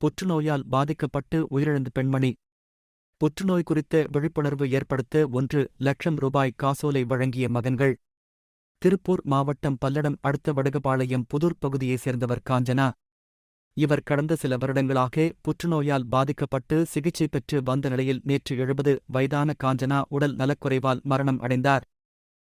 புற்றுநோயால் பாதிக்கப்பட்டு உயிரிழந்த பெண்மணி. புற்றுநோய் குறித்த விழிப்புணர்வு ஏற்படுத்த ஒன்று லட்சம் ரூபாய் காசோலை வழங்கிய மகன்கள். திருப்பூர் மாவட்டம் பல்லடம் அடுத்த வடகபாளையம் புதூர் பகுதியைச் சேர்ந்தவர் காஞ்சனா. இவர் கடந்த சில வருடங்களாக புற்றுநோயால் பாதிக்கப்பட்டு சிகிச்சை பெற்று வந்த நிலையில் நேற்று எழுபது வயதான காஞ்சனா உடல் நலக்குறைவால் மரணம் அடைந்தார்.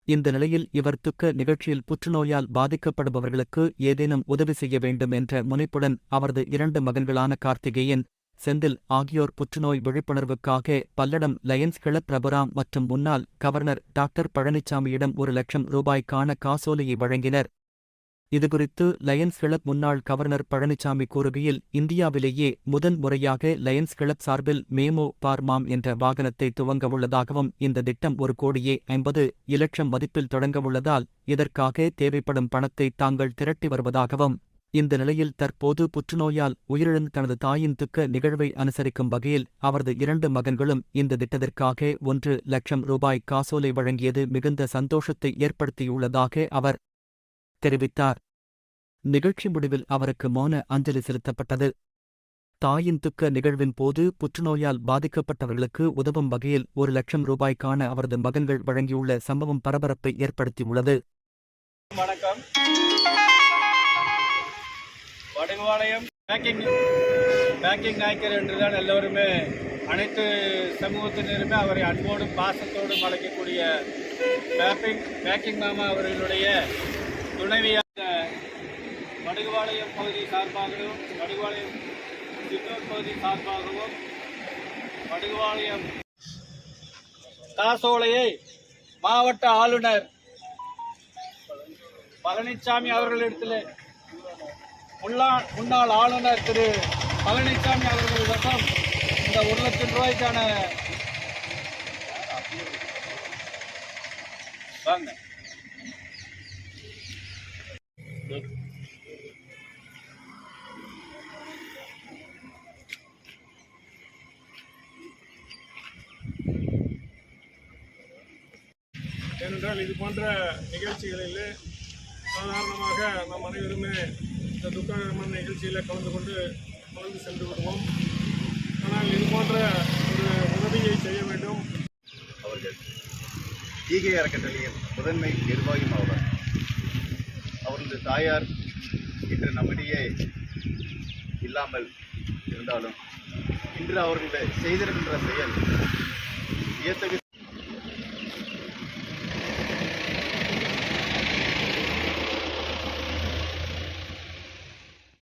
இந்த நிலையில் இவர் துக்க நிகழ்ச்சியில் புற்றுநோயால் பாதிக்கப்படுபவர்களுக்கு ஏதேனும் உதவி செய்ய வேண்டும் என்ற முனைப்புடன் அவரது இரண்டு மகன்களான கார்த்திகேயன் செந்தில் ஆகியோர் புற்றுநோய் விழிப்புணர்வுக்காக பல்லடம் லயன்ஸ் கிளப் பிரபுராம் மற்றும் முன்னாள் கவர்னர் டாக்டர் பழனிசாமியிடம் ஒரு லட்சம் ரூபாய்க்கான காசோலையை வழங்கினர். இதுகுறித்து லயன்ஸ் கிளப் முன்னாள் கவர்னர் பழனிசாமி கூறுகையில் இந்தியாவிலேயே முதன் முறையாக லயன்ஸ் கிளப் சார்பில் மேமோ பார்மாம் என்ற வாகனத்தை துவங்கவுள்ளதாகவும் இந்த திட்டம் ஒரு கோடியே ஐம்பது இலட்சம் மதிப்பில் தொடங்கவுள்ளதால் இதற்காக தேவைப்படும் பணத்தை தாங்கள் திரட்டி வருவதாகவும் இந்த நிலையில் தற்போது புற்றுநோயால் உயிரிழந்த தனது தாயின் துக்க நிகழ்வை அனுசரிக்கும் வகையில் அவரது இரண்டு மகன்களும் இந்த திட்டத்திற்காக ஒன்று லட்சம் ரூபாய் காசோலை வழங்கியது மிகுந்த சந்தோஷத்தை ஏற்படுத்தியுள்ளதாக அவர் தெரிவித்தார். நிகழ்ச்சி முடிவில் அவருக்கு மௌன அஞ்சலி செலுத்தப்பட்டது. தாயின் துக்க நிகழ்வின் போது புற்றுநோயால் பாதிக்கப்பட்டவர்களுக்கு உதவும் வகையில் ஒரு லட்சம் ரூபாய்க்கான அவரது மகன்கள் வழங்கியுள்ள சம்பவம் பரபரப்பை ஏற்படுத்தியுள்ளது. வணக்கம். வடுகுவாளையம் பேக்கிங் பேக்கிங் நாயக்கர் என்றுதான் எல்லோருமே அனைத்து சமூகத்தினருமே அவரை அன்போடும் பாசத்தோடும் அழைக்கக்கூடிய பேக்கிங் பேக்கிங் மாமா அவர்களுடைய துணைவியாக வடுகுவாளையம் பகுதி சார்பாகவும் வடுகுவாளையம் சித்தூர் பகுதி சார்பாகவும் வடுகுவாளையம் காசோலையை மாவட்ட ஆளுநர் பழனிசாமி அவர்களிடத்தில் முன்னாள் முன்னாள் ஆளுநர் திரு பழனிசாமி அவர்களிடம் இந்த ஒரு லட்சம் ரூபாய்க்கான வாங்க. ஏனென்றால் இது போன்ற நிகழ்ச்சிகளில் சாதாரணமாக நாம் அனைவருமே இந்த துக்ககரமான நிகழ்ச்சியில் கலந்து கொண்டு கலந்து சென்று விடுவோம். ஆனால் இது போன்ற ஒரு உதவியை செய்ய வேண்டும். அவர்கள் ஈகை அறக்கட்டளையின் முதன்மை நிர்வாகியும் ஆவார். அவரது தாயார் இன்று நம்மிடையே இல்லாமல் இருந்தாலும் இன்று அவர்கள் செய்திருக்கின்ற செயல் வியத்தகு